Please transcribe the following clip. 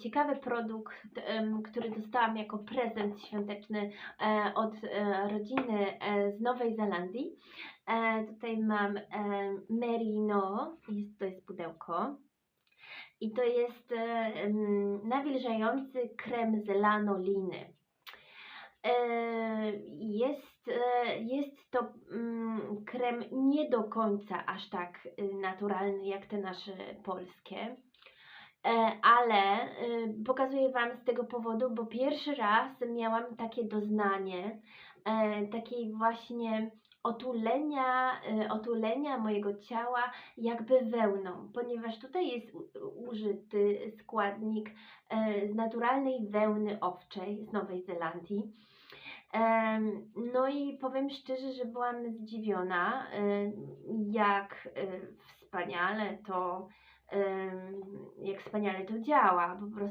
ciekawy produkt, który dostałam jako prezent świąteczny e, od e, rodziny e, z Nowej Zelandii. Tutaj mam Merino, jest, to jest pudełko. I to jest nawilżający krem z lanoliny. Jest, jest to mm, krem nie do końca aż tak y, naturalny jak te nasze polskie. E, ale y, pokazuję Wam z tego powodu, bo pierwszy raz miałam takie doznanie e, takiej właśnie otulenia, e, otulenia mojego ciała jakby wełną, ponieważ tutaj jest użyty składnik e, z naturalnej wełny owczej z Nowej Zelandii. No i powiem szczerze, że byłam zdziwiona, em, jak wspaniale to, jak wspaniale to działa. Po prostu